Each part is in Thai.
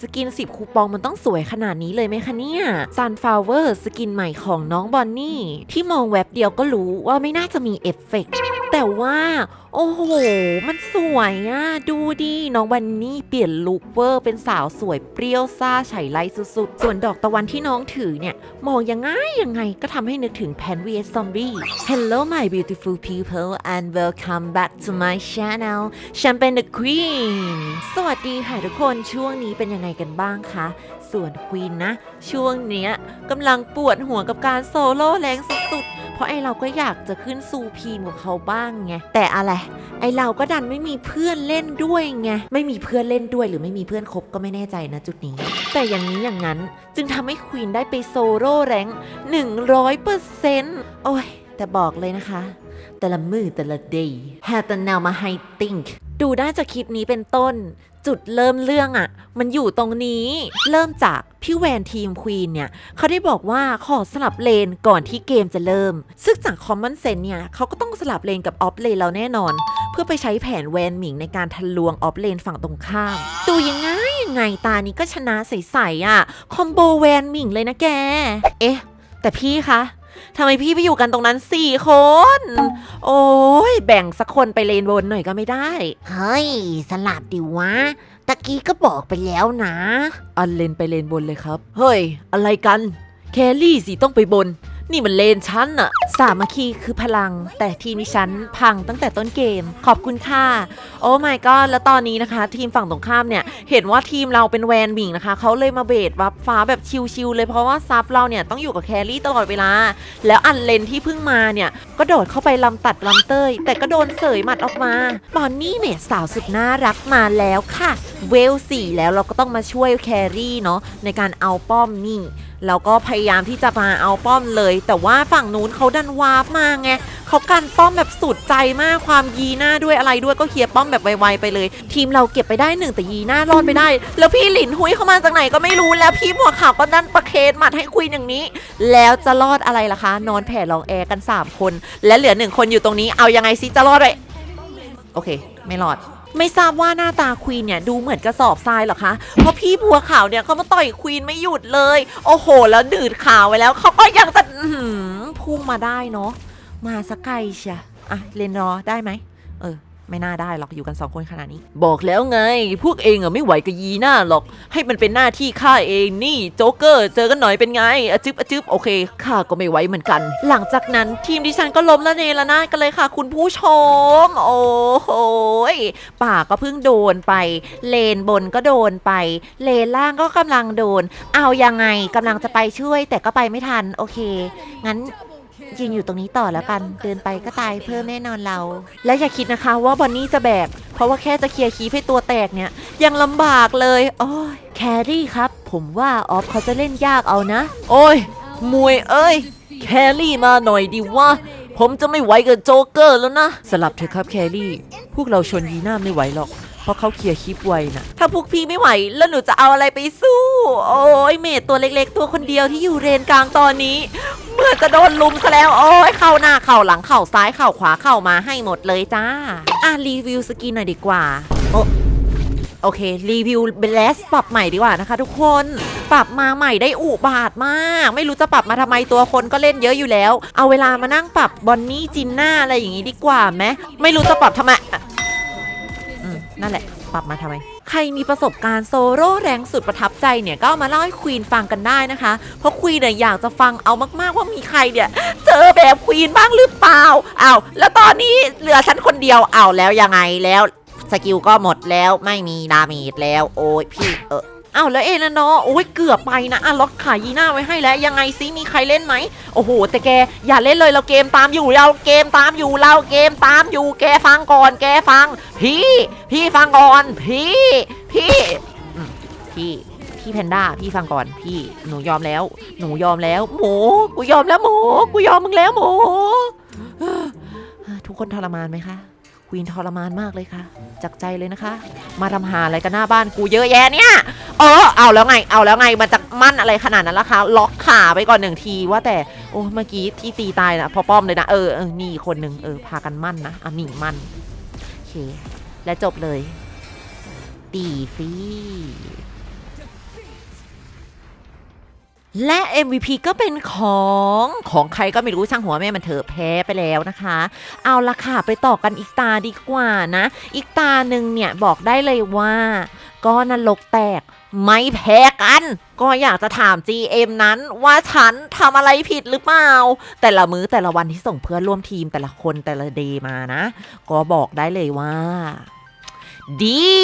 สกิน 10 คูปองมันต้องสวยขนาดนี้เลยไหมคะเนี่ย Sunflower สกินใหม่ของน้องบอนนี่ ที่มองแว็บเดียวก็รู้ว่าไม่น่าจะมีเอฟเฟกต์แต่ว่า โอ้โห มันสวยอะดูดิน้องบันนี่เปลี่ยนลุคเวอร์ เป็นสาวสวยเปรี้ยวซ่าไฉไลสุดๆ ส่วนดอกตะวันที่น้องถือเนี่ย มองยังไงยังไงก็ทำให้นึกถึงแพน vs zombie Hello my beautiful people and welcome back to my channel ฉันเป็น the queen สวัสดีค่ะทุกคนช่วงนี้เป็นยังไงกันบ้างคะ ส่วนควีนนะ ช่วงเนี้ยกำลังปวดหัวกับการโซโล่แรงสุดๆ เพราะไอเราก็อยากจะขึ้นซูพีมกับเขาบ้างไง แต่อะไร ไอเราก็ดันไม่มีเพื่อนเล่นด้วยไง ไม่มีเพื่อนเล่นด้วยหรือไม่มีเพื่อนคบก็ไม่แน่ใจนะจุดนี้ แต่อย่างนี้อย่างนั้นจึงทำให้ควีนได้ไปโซโล่แรง100%โอ้ยแต่บอกเลยนะคะ แต่ละมือแต่ละ day had the now มาให้ think ดูได้จากคลิปนี้เป็นต้น จุดเริ่มเรื่องอะ่ะ มันอยู่ตรงนี้ เริ่มจากพี่แวนทีมควีนเนี่ยเขาได้บอกว่าขอสลับเลนก่อนที่เกมจะเริ่ม ซึ่งจากคอมมอนเซนเนี่ยเขาก็ต้องสลับเลนกับออฟเลนเราแน่นอน เพื่อไปใช้แผนแวนหมิงในการทะลวงออฟเลนฝั่งตรงข้ามดูยังไงยังไงตานี้ก็ชนะใสๆอะคอมโบแวนหมิงเลยนะแก เอ๊ะ แต่พี่คะ ทำไมพี่ไปอยู่กันตรงนั้นสี่คน โอ้ยแบ่งสักคนไปเลนบนหน่อยก็ไม่ได้ เฮ้ย สลับดิวะ ตะกี้ก็บอกไปแล้วนะ อันเลนไปเลนบนเลยครับ เฮ้ย อะไรกัน แครี่สิต้องไปบน นี่มันเลนชั้นอะสามัคคีคือพลัง แต่ทีมดิฉันพังตั้งแต่ต้นเกม ขอบคุณค่ะ โอ้ my god แล้วตอนนี้นะคะ ทีมฝั่งตรงข้ามเนี่ย เห็นว่าทีมเราเป็นแวนบิงนะคะ เขาเลยมาเบดวับฟ้าแบบชิวๆเลยเพราะว่าซับเราเนี่ยต้องอยู่กับแครี่ตลอดเวลา แล้วอันเลนที่เพิ่งมาเนี่ย ก็โดดเข้าไปลำตัดลำเตยแต่ก็โดนเสยหมัดออกมาบอนนี่เมดสาวสุดน่ารักมาแล้วค่ะ เวลสี่แล้วเราก็ต้องมาช่วยแครี่เนาะในการเอาป้อมนี่ แล้วก็พยายามที่จะมาเอาป้อมเลย แต่ว่าฝั่งนู้นเขาดันวาร์ปมาไงเขากันป้อมแบบสุดใจมากความยีหน้าด้วยอะไรด้วยก็เคลียร์ป้อมแบบไวๆไปเลย ทีมเราเก็บไปได้หนึ่งแต่ยีหน้ารอดไปได้ แล้วพี่หลินหุยเข้ามาจากไหนก็ไม่รู้แล้วพี่หัวขาวก็ดันประเคนหมัดให้คุยอย่างนี้ แล้วจะรอดอะไรล่ะคะ นอนแผ่รองแอร์กัน 3 คน และเหลือหนึ่งคนอยู่ตรงนี้เอายังไงซิจะรอดเลยโอเค ไม่รอด ไม่ทราบว่าหน้าตาควีนเนี่ยดูเหมือนกระสอบทรายเหรอคะ เพราะพี่บัวขาวเนี่ยเขามาต่อยควีนไม่หยุดเลย โอ้โห แล้วดืดขาวไว้แล้วเขาก็ยังจะพุ่งมาได้เนาะ มาสกไกลเชียอะเลนรอได้ไหม ไม่น่าได้หรอกอยู่กันสองคนขนาดนี้ บอกแล้วไง พวกเองอะไม่ไหวกับยีหน้าหรอก ให้มันเป็นหน้าที่ข้าเองนี่โจ๊กเกอร์เจอกันหน่อยเป็นไงอะจึบอะจึบโอเคข้าก็ไม่ไหวเหมือนกัน หลังจากนั้นทีมดิฉันก็ล้มละเนระนาดกันเลยค่ะ คุณผู้ชม โอ้โหป่าก็เพิ่งโดนไป เลนบนก็โดนไป เลนล่างก็กำลังโดน เอายังไงกำลังจะไปช่วย แต่ก็ไปไม่ทันโอเค งั้น ยืนอยู่ตรงนี้ต่อแล้วกัน เดินไปก็ตายเพิ่มแน่นอนเรา และอย่าคิดนะคะว่าบอนนี่จะแบก เพราะว่าแค่จะเคลียร์คีฟให้ตัวแตกเนี่ย ยังลำบากเลยโอ้ยแครี่ครับ ผมว่าออฟเขาจะเล่นยากเอานะ โอ้ยมวยเอ้ย แครี่มาหน่อยดิวะผมจะไม่ไหวกับโจ๊กเกอร์แล้วนะ สลับเถอะครับแครี่ พวกเราชนยีน่าไม่ไหวหรอก เพราะเขาเคลียร์คลิปไวนะถ้าพวกพี่ไม่ไหว แล้วหนูจะเอาอะไรไปสู้ โอ้ยเมดตัวเล็กๆ ตัวคนเดียวที่อยู่เรนกลางตอนนี้เมื่อจะโดนลุมซะแล้วโอ้ยเข้าหน้าเข้าหลังเข้าซ้ายเข้าขวาเข้ามาให้หมดเลยจ้า อะรีวิวสกินหน่อยดีกว่าโอโอเค รีวิวเบลสปรับใหม่ดีกว่านะคะ ทุกคนปรับมาใหม่ได้อุบาทมาก ไม่รู้จะปรับมาทำไมตัวคนก็เล่นเยอะอยู่แล้ว เอาเวลามานั่งปรับบอนนี่จินน้าอะไรอย่างงี้ดีกว่าไหมไม่รู้จะปรับทำไม นั่นแหละ ปรับมาทำไม ใครมีประสบการณ์โซโล่แรงสุดประทับใจเนี่ย ก็ามาเล่าให้ควีนฟังกันได้นะคะ เพราะควีนเนี่ยอยากจะฟังเอามากๆว่ามีใครเนี่ย เจอแบบควีนบ้างหรือเปล่าอ้าวแล้วตอนนี้เหลือฉันคนเดียวอ้าวแล้วยังไงแล้ว สกิลก็หมดแล้วไม่มีดาเมจแล้ว โอ้ยพี่เออ อ้าวแล้วเอนะเนาะโอ้ยเกือบไปนะอะล็อกขายีน้าไว้ให้แล้วยังไงซิมีใครเล่นไหมโอ้โหแต่แกอย่าเล่นเลยเราเกมตามอยู่เราเกมตามอยู่เราเกมตามอยู่แกฟังก่อน แกฟัง พี่ พี่ฟังก่อน พี่ พี่พี่พี่แพนด้าพี่ฟังก่อนพี่หนูยอมแล้ว หนูยอมแล้วหมูกูยอมแล้วหมูกูยอมมึงแล้วหมูทุกคนทรมานไหมคะ ควีนทรมานมากเลยค่ะ จากใจเลยนะคะ มาทำหาอะไรกันหน้าบ้านกูเยอะแยะเนี่ย เออ เอาแล้วไง เอาแล้วไง มันจะมั่นอะไรขนาดนั้นล่ะคะ ล็อกขาไปก่อนหนึ่งทีว่าแต่ โอ้ เมื่อกี้ที่ตีตายนะพอป้อมเลยนะ เออเออนี่อีกคนหนึ่งเออ พากันมั่นนะอะนี่มั่น โอเค และจบเลย ตีฟี และ MVP ก็เป็นของของใครก็ไม่รู้ช่างหัวแม่มันเถอะแพ้ไปแล้วนะคะ เอาละค่ะไปต่อกันอีกตาดีกว่านะ อีกตาหนึ่งเนี่ยบอกได้เลยว่าก็นรกแตกไม่แพ้กัน ก็อยากจะถาม GM นั้นว่าฉันทำอะไรผิดหรือเปล่า แต่ละมื้อแต่ละวันที่ส่งเพื่อนร่วมทีมแต่ละคนแต่ละเดย์มานะ ก็บอกได้เลยว่า ดี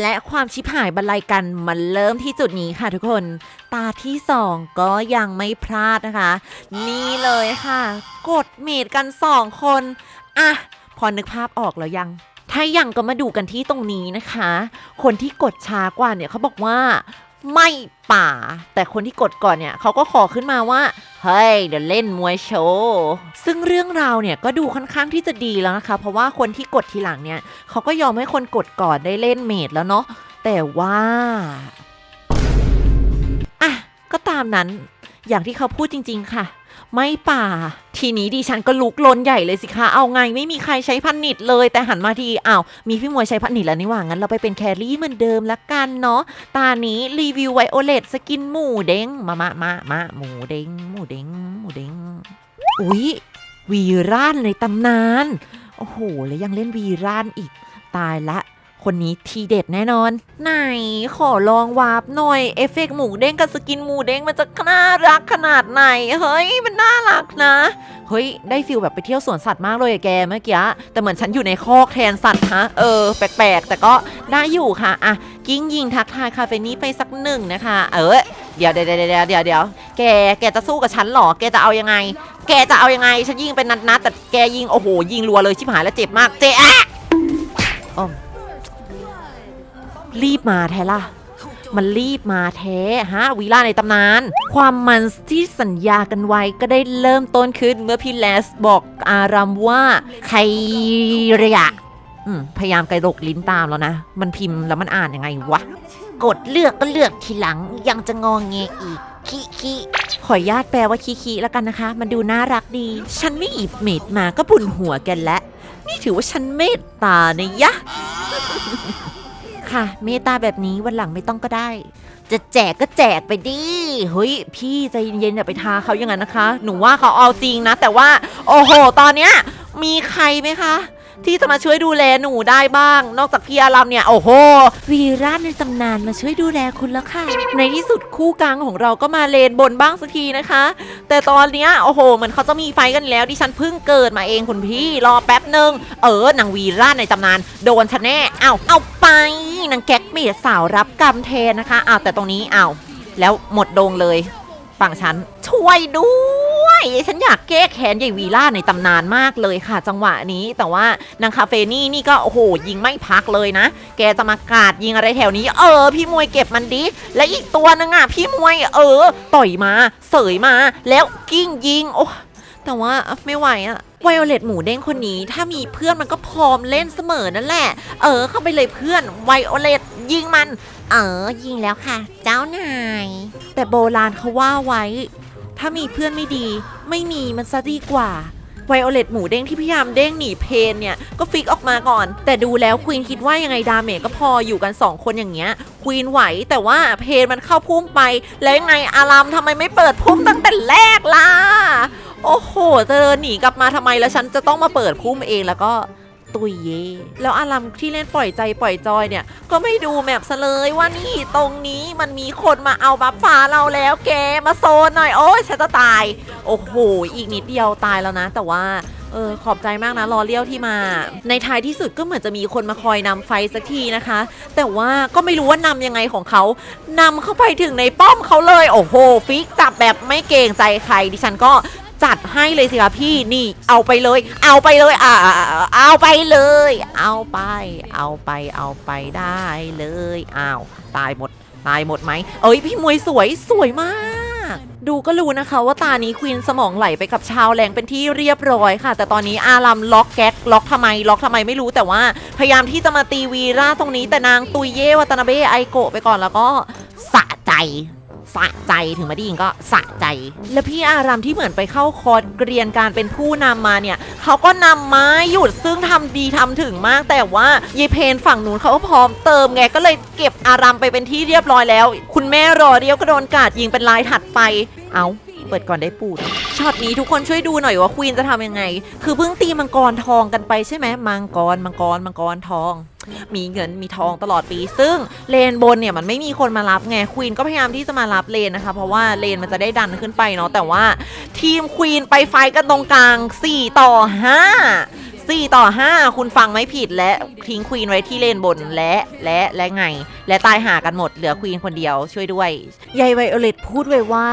และความชิบหายบรรลัยกันมันเริ่มที่จุดนี้ค่ะทุกคน ตาที่สองก็ยังไม่พลาดนะคะ นี่เลยค่ะ กดเมดกันสองคนอะพอนึกภาพออกแล้วยัง ถ้ายังก็มาดูกันที่ตรงนี้นะคะ คนที่กดช้ากว่าเนี่ยเขาบอกว่า ไม่ป่า แต่คนที่กดก่อนเนี่ยเขาก็ขอขึ้นมาว่า เฮ้ย เดี๋ยวเล่นมวยโชว์ซึ่งเรื่องราวเนี่ยก็ดูค่อนข้างที่จะดีแล้วนะคะ เพราะว่าคนที่กดทีหลังเนี่ยเขาก็ยอมให้คนกดก่อนได้เล่นเมดแล้วเนาะแต่ว่าอะก็ตามนั้นอย่างที่เขาพูดจริง ๆ ค่ะ ไม่ป่า ทีนี้ดิฉันก็ลุกลนใหญ่เลยสิคะ เอาไงไม่มีใครใช้พันนิดเลย แต่หันมาทีอ้าวมีพี่มวยใช้พันนิดแล้วนี่หว่างั้นเราไปเป็นแครี่เหมือนเดิมละกันเนาะ ตานี้รีวิวไวโอเลตสกินหมูเด้ง มามามามาหมูเด้งหมูเด้งหมูเด้ง อุ๊ยวีร่านในตำนาน โอ้โห แล้วยังเล่นวีร่านอีก ตายละ คนนี้ทีเด็ดแน่นอน ไหนขอลองวาร์ปหน่อย เอฟเฟกต์หมูเด้งกับสกินหมูเด้งมันจะน่ารักขนาดไหน เฮ้ย มันน่ารักนะ เฮ้ย ได้ฟิลแบบไปเที่ยวสวนสัตว์มากเลยอะแกเมื่อกี้ แต่เหมือนฉันอยู่ในคอกแทนสัตว์ฮะ เออ แปลกๆ แต่ก็ได้อยู่ค่ะ อะ กิ้งยิงทักทายคาเฟนี้ไปสักหนึ่งนะคะ เออ เดี๋ยวเดี๋ยวเดี๋ยวเดี๋ยวเดี๋ยวแก แกจะสู้กับฉันหรอ แกจะเอายังไง แกจะเอายังไง ฉันยิงเป็นนัดๆ แต่แกยิง โอ้โห ยิงรัวเลยชิบหายแล้วเจ็บมาก เจ๊อะอ้อ รีบมาแท้ล่ะ มันรีบมาแท้ฮะวีล่าในตำนาน ความมันที่สัญญากันไว้ก็ได้เริ่มต้นขึ้นเมื่อพี่แลสบอกอารัมว่าใครระยะพยายามไกระดกลิ้นตามแล้วนะ มันพิมพ์แล้วมันอ่านยังไงวะ กดเลือกก็เลือกทีหลังยังจะงองเงอีกขี้ขี้ขออนุญาตแปลว่าคีคีแล้วกันนะคะ มันดูน่ารักดี ฉันไม่อีบเมดมาก็บุญหัวกันแล้วนี่ถือว่าฉันเมตตานะยะ ค่ะ เมตตาแบบนี้วันหลังไม่ต้องก็ได้ จะแจกก็แจกไปดิเฮ้ย พี่ใจเย็นๆอย่าไปทาเขาอย่างนั้นนะคะ หนูว่าเขาเอาจริงนะ แต่ว่า โอ้โห ตอนเนี้ยมีใครไหมคะ ที่จะมาช่วยดูแลหนูได้บ้าง นอกจากพี่อารัมเนี่ยโอ้โห วีราชในตำนานมาช่วยดูแลคุณแล้วค่ะ ในที่สุดคู่กลางของเราก็มาเลนบนบ้างสักทีนะคะ แต่ตอนเนี้ยโอ้โหเหมือนเขาจะมีไฟกันแล้วดิฉันเพิ่งเกิดมาเองคุณพี่รอแป๊บหนึ่งเออนางวีราชในตำนานโดนฉันแน่เอาเอาไปนางแก๊กเมดสาวรับกรรมแทนนะคะอ้าวแต่ตรงนี้อ้าวแล้วหมดโดงเลยฝั่งฉันช่วยด้วย ฉันอยากแก้แค้นยายวีล่าในตำนานมากเลยค่ะ จังหวะนี้ แต่ว่านางคาเฟนี่นี่ก็โอ้โหยิงไม่พักเลยนะ แกจะมากาดยิงอะไรแถวนี้ เออ พี่มวยเก็บมันดิ และอีกตัวนึงอะพี่มวยเออ ต่อยมาเสยมา แล้วกิ้งยิงโอ้แต่ว่าไม่ไหวอะไวโอเลตหมูเด้งคนนี้ ถ้ามีเพื่อนมันก็พร้อมเล่นเสมอนั่นแหละ เออ เข้าไปเลยเพื่อนไวโอเลตยิงมัน เออ ยิงแล้วค่ะ เจ้านาย แต่โบราณเขาว่าไว้ ถ้ามีเพื่อนไม่ดี ไม่มีมันซะดีกว่าไวโอเลตหมูเด้งที่พยายามเด้งหนีเพนเนี่ย ก็ฟิกออกมาก่อน แต่ดูแล้วควีนคิดว่ายังไงดาเมจก็พออยู่กัน 2 คนอย่างเงี้ยควีนไหวแต่ว่าเพนมันเข้าพุ่มไป แล้วยังไงอารามทำไมไม่เปิดพุ่มตั้งแต่แรกล่ะ โอ้โหจะเดินหนีกลับมาทำไมแล้วฉันจะต้องมาเปิดพุ่มเองแล้วก็ ตุยเย แล้วอารัมที่เล่นปล่อยใจปล่อยจอยเนี่ย ก็ไม่ดูแมปซะเลยว่านี่ตรงนี้มันมีคนมาเอาบัฟฟ้าเราแล้วแกมาโซนหน่อยโอ้ยฉันจะตาย โอ้โห อีกนิดเดียวตายแล้วนะ แต่ว่าเออขอบใจมากนะรอเลี้ยวที่มา ในท้ายที่สุดก็เหมือนจะมีคนมาคอยนำไฟสักทีนะคะ แต่ว่าก็ไม่รู้ว่านำยังไงของเขานำเข้าไปถึงในป้อมเขาเลย โอ้โห ฟิกจับแบบไม่เกรงใจใครดิฉันก็ ให้เลยสิคะพี่นี่ เอาไปเลย เอาไปเลยอ่าเอาไปเลย เอาไป เอาไปเอาไปได้เลยอ้าวตายหมดตายหมดไหมเอ้ยพี่มวยสวยสวยมากดูก็รู้นะคะว่าตานี้ควีนสมองไหลไปกับชาวแรงเป็นที่เรียบร้อยค่ะ แต่ตอนนี้อารัมล็อกแก๊กล็อกทำไมล็อกทำไมไม่รู้แต่ว่า พยายามที่จะมาตีวีราตรงนี้แต่นางตุยเย่วัตนาเบะไอโกะไปก่อนแล้วก็สะใจ สะใจถึงไม่ได้ยินก็สะใจ แล้วพี่อารามที่เหมือนไปเข้าคอร์สเรียนการเป็นผู้นำมาเนี่ยเขาก็นำมาหยุดซึ่งทำดีทำถึงมาก แต่ว่าเยเพนฝั่งนู้นเขาก็พร้อมเติมไงก็เลยเก็บอารามไปเป็นที่เรียบร้อยแล้ว คุณแม่รอเดียวก็โดนกาดยิงเป็นลายถัดไป เอาเปิดก่อนได้ปูด ช็อตนี้ทุกคนช่วยดูหน่อยว่าควีนจะทำยังไง คือเพิ่งตีมังกรทองกันไปใช่ไหมมังกรมังกรมังกรทอง มีเงินมีทองตลอดปี ซึ่งเลนบนเนี่ยมันไม่มีคนมารับไงควีนก็พยายามที่จะมารับเลนนะคะ เพราะว่าเลนมันจะได้ดันขึ้นไปเนาะแต่ว่าทีมควีนไปไฟกันตรงกลาง 4 ต่อ 5 4 ต่อ 5 คุณฟังไม่ผิดและทิ้งควีนไว้ที่เลนบนและและและไง และตายหากันหมดเหลือควีนคนเดียวช่วยด้วยยายไวโอเลตพูดไว้ว่า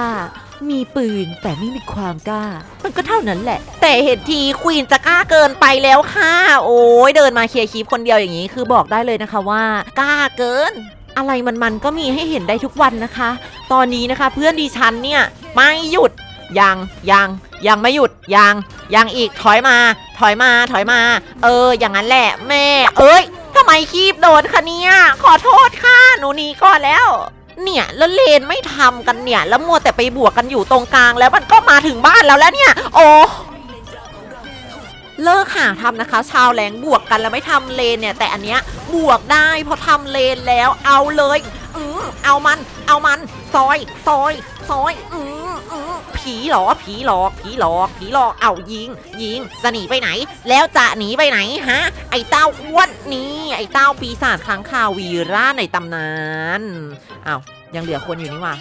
มีปืนแต่ไม่มีความกล้า มันก็เท่านั้นแหละ แต่เห็นทีควีนจะกล้าเกินไปแล้วค่ะ โอ้ยเดินมาเคลียร์คลิปคนเดียวอย่างนี้ คือบอกได้เลยนะคะว่ากล้าเกิน อะไรมันๆก็มีให้เห็นได้ทุกวันนะคะ ตอนนี้นะคะเพื่อนดิฉันเนี่ยไม่หยุดยังยังยังไม่หยุดยังยังอีกถอยมา ถอยมาถอยมา เออ อย่างนั้นแหละแม่ เอ้ยทำไมคีบโดนคะเนี่ยขอโทษค่ะหนูหนีก่อนแล้ว เนี่ยแล้วเลนไม่ทำกันเนี่ย แล้วมัวแต่ไปบวกกันอยู่ตรงกลาง แล้วมันก็มาถึงบ้านแล้วแล้วเนี่ย โอ้เลิกหาทำนะคะ ชาวแรงบวกกันแล้วไม่ทำเลนเนี่ย แต่อันเนี้ยบวกได้เพราะทำเลนแล้วเอาเลย อืมเอามัน เอามัน ซอย ซอย ซอย อืมอืม ผีหรอผีหลอกผีหลอกผีหลอกเอายิง ยิงจะหนีไปไหน แล้วจะหนีไปไหนฮะ ไอ้เต้าอ้วนนี่ไอ้เต้าปีศาจค้างคาววีร่าในตำนานอ้าวยังเหลือคนอยู่นี่ว่า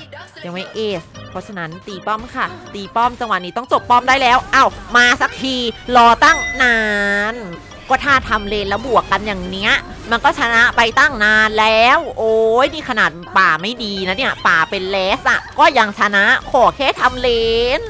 ยังไม่เอส เพราะฉะนั้นตีป้อมค่ะ ตีป้อมจังหวะนี้ต้องจบป้อมได้แล้วเอ้ามาสักทีรอตั้งนาน ก็ถ้าทำเลนแล้วบวกกันอย่างเนี้ย มันก็ชนะไปตั้งนานแล้ว โอ้ยนี่ขนาดป่าไม่ดีนะเนี่ย ป่าเป็นเลสอะก็ยังชนะขอแค่ทำเลน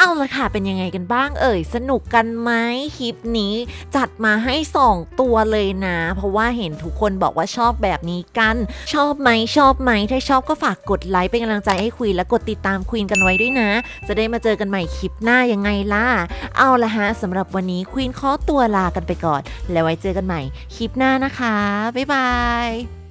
เอาละค่ะ เป็นยังไงกันบ้างเอ่ย สนุกกันไหมคลิปนี้ จัดมาให้ 2 ตัวเลยนะ เพราะว่าเห็นทุกคนบอกว่าชอบแบบนี้กัน ชอบไหมชอบไหม ถ้าชอบก็ฝากกดไลค์เป็นกำลังใจให้คุยและกดติดตามคุยกันไว้ด้วยนะ จะได้มาเจอกันใหม่คลิปหน้ายังไงล่ะ เอาละฮะสำหรับวันนี้ควีนขอตัวลากันไปก่อน แล้วไว้เจอกันใหม่คลิปหน้านะคะ บ๊ายบาย